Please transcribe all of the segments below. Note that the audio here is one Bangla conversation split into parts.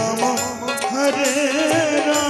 রাম হরে রাম।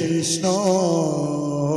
Krishna.